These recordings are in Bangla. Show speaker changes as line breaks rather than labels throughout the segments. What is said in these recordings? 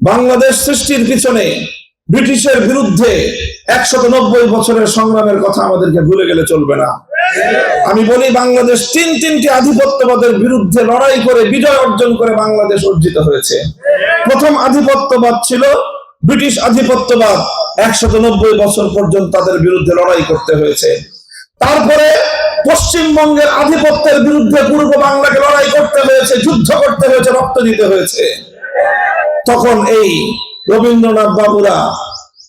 বাংলাদেশ সৃষ্টির পিছনে ব্রিটিশের বিরুদ্ধে একশত নব্বই বছরের সংগ্রামের কথা আমাদেরকে ভুলে গেলে চলবে না। আমি বলি, বাংলাদেশ তিন তিনটি আধিপত্যবাদের বিরুদ্ধে লড়াই করে বিজয় অর্জন করে বাংলাদেশ অর্জিত হয়েছে। প্রথম আধিপত্যবাদ ছিল ব্রিটিশ আধিপত্যবাদ একশত নব্বই বছর পর্যন্ত তাদের বিরুদ্ধে লড়াই করতে হয়েছে। তারপরে পশ্চিমবঙ্গের আধিপত্যের বিরুদ্ধে পূর্ব বাংলাকে লড়াই করতে হয়েছে, যুদ্ধ করতে হয়েছে, রক্ত দিতে হয়েছে। তখন এই রবীন্দ্রনাথ বাবুরা,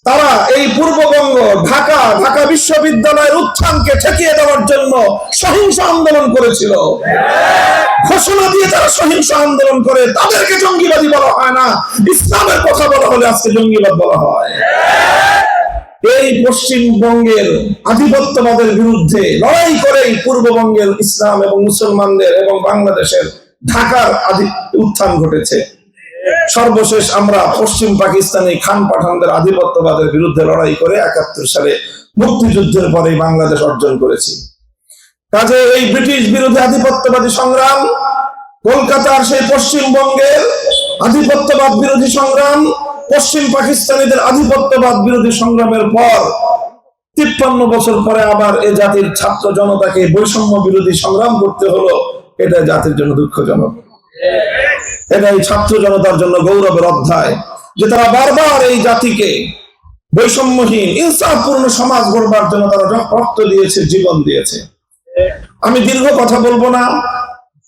তারা এই পূর্ববঙ্গ ঢাকা ঢাকা বিশ্ববিদ্যালয়ের উত্থানকে ঠেকিয়ে দেওয়ার জন্য সহিংস আন্দোলন করেছিল। ঘোষণা দিয়ে তারা সহিংস আন্দোলন করে, তাদেরকে জঙ্গিবাদী বলা হয় না। ইসলামের কথা বলা হলে আজকে জঙ্গিবাদ বলা হয়। এই পশ্চিমবঙ্গের আধিপত্যবাদের বিরুদ্ধে লড়াই করেই পূর্ববঙ্গের ইসলাম এবং মুসলমানদের এবং বাংলাদেশের ঢাকার আধি উত্থান ঘটেছে। সর্বশেষ আমরা পশ্চিম পাকিস্তানি খান পাঠানদের আধিপত্যবাদের বিরুদ্ধে লড়াই করে একাত্তর সালে মুক্তিযুদ্ধের পরে বাংলাদেশ অর্জন করেছি। কাজে এই ব্রিটিশ বিরোধী আধিপত্যবাদী সংগ্রাম, কলকাতার সেই পশ্চিমবঙ্গের আধিপত্যবাদ বিরোধী সংগ্রাম, পশ্চিম পাকিস্তানিদের আধিপত্যবাদ বিরোধী সংগ্রামের পর তিপ্পান্ন বছর পরে আবার এ জাতির ছাত্র জনতাকে বৈষম্য বিরোধী সংগ্রাম করতে হলো এটা জাতির জন্য দুঃখজনক। এটা এই ছাত্র জনতার জন্য গৌরবের অধ্যায়, যে তারা বারবার এই জাতিকে বৈষম্যহীন, ইনসাফপূর্ণ সমাজ গড়বার জন্য তারা রক্ত দিয়েছে, জীবন দিয়েছে। আমি দীর্ঘ কথা বলব না।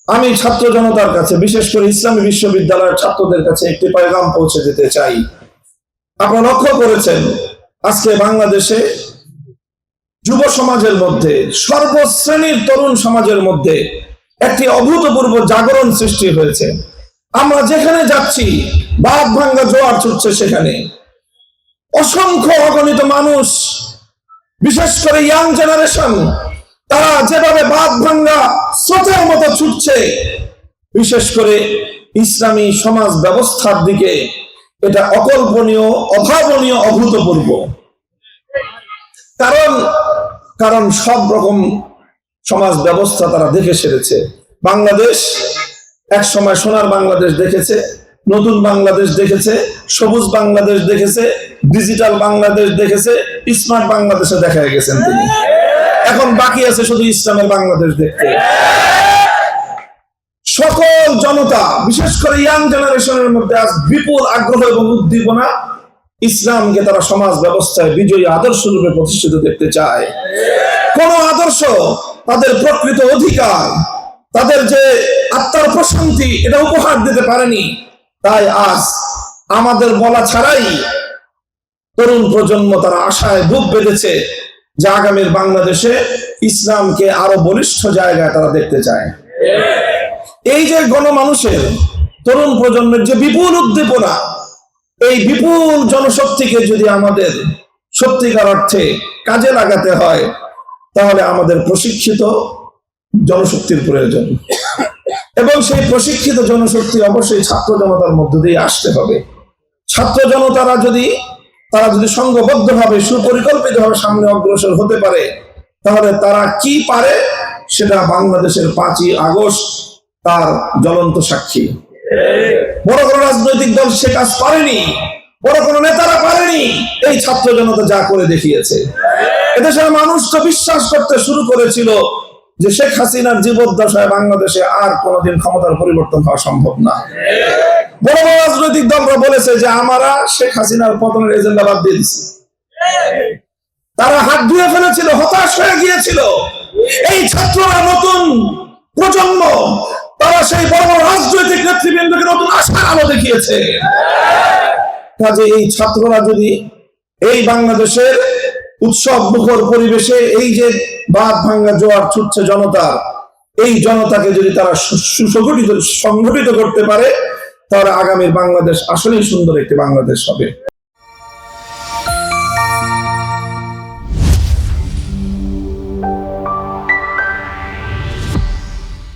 আমি ছাত্র জনতার কাছে, বিশেষ করে ইসলামী বিশ্ববিদ্যালয়ের ছাত্রদের কাছে একটি পয়গাম পৌঁছে দিতে চাই। আপনারা লক্ষ্য করেছেন, আজকে বাংলাদেশে যুব সমাজের মধ্যে, সর্বশ্রেণীর তরুণ সমাজের মধ্যে একটি অভূতপূর্ব জাগরণ সৃষ্টি হয়েছে। আমরা যেখানে যাচ্ছি বাদ ভাঙ্গা জোয়ার ছুটছে সেখানে। অসংখ্য অগণিত মানুষ, বিশেষ করে ইয়াং জেনারেশন তারা যেভাবে বাদ ভাঙ্গা স্রোতের মতো ছুটছে, বিশেষ করে ইসলামী সমাজ ব্যবস্থার দিকে, এটা অকল্পনীয়, অভাবনীয়, অভূতপূর্ব। কারণ কারণ সব রকম সমাজ ব্যবস্থা তারা দেখে সেরেছে। বাংলাদেশ এক সময় সোনার বাংলাদেশ দেখেছে, নতুন বাংলাদেশ দেখেছে, সবুজ বাংলাদেশ দেখেছে ডিজিটাল বাংলাদেশ দেখেছে স্মার্ট বাংলাদেশে দেখা গেছেন তিনি। এখন বাকি আছে শুধু ইসলামের বাংলাদেশ দেখতে। সকল জনতা, বিশেষ করে ইয়াং জেনারেশনের মধ্যে আজ বিপুল আগ্রহ এবং উদ্দীপনা, ইসলামকে তারা সমাজ ব্যবস্থায় বিজয়ী আদর্শ রূপে প্রতিষ্ঠিত দেখতে চায়। কোন আদর্শ তাদের প্রকৃত অধিকার, তাদের যে প্রশান্তি এটা উপহার দিতে পারেনি। তাই আজ আমাদের বলা ছাড়াই তরুণ প্রজন্ম তারা আশায় বুক বেঁধেছে যে আগামীর বাংলাদেশে ইসলামকে আরও বলিষ্ঠ জায়গায় তারা দেখতে চায়। এই যে গণমানুষের, তরুণ প্রজন্মের যে বিপুল উদ্দীপনা, এই বিপুল জনশক্তিকে যদি আমাদের সত্যিকার অর্থে কাজে লাগাতে হয়, তাহলে আমাদের প্রশিক্ষিত জনশক্তির প্রয়োজন। এবং সেই প্রশিক্ষিত জনশক্তি অবশ্যই ছাত্র জনতার মধ্য দিয়ে আসতে হবে। ছাত্র জনতারা যদি, তারা যদি সংঘবদ্ধভাবে, সুপরিকল্পিতভাবে সামনে অগ্রসর হতে পারে, তাহলে তারা কি পারে সেটা বাংলাদেশের পাঁচই আগস্ট তার জ্বলন্ত সাক্ষী। বড় কোনো রাজনৈতিক দল সে কাজ পারেনি, বড় কোনো নেতারা পারেনি, এই ছাত্র জনতা যা করে দেখিয়েছে। এদেশের মানুষ তো বিশ্বাস করতে শুরু করেছিল যে শেখ হাসিনার জীবদ্দশায় বাংলাদেশে আর কোনোদিন ক্ষমতার পরিবর্তন হওয়া সম্ভব না। বড় বড় রাজনৈতিক দলরা বলেছে যে আমরা শেখ হাসিনার পতনের এজেন্ডা বাদ দিয়ে দিচ্ছি তারা হাত ধুয়ে ফেলেছিল, হতাশ হয়ে গিয়েছিল। এই ছাত্ররা নতুন প্রজন্ম, তারা সেই বড় বড় রাজনৈতিক নেতৃবৃন্দকে নতুন আশার আলো দেখিয়েছে। কাজে এই ছাত্ররা যদি এই বাংলাদেশের উৎসব মুখর পরিবেশে এই যে বাদ ভাঙ্গা জোয়ার ছুটছে জনতার এই জনতাকে যদি তারা সুসংগঠিত, সংগঠিত করতে পারে, তাহলে আগামীর বাংলাদেশ আসলেই সুন্দর একটি বাংলাদেশ হবে।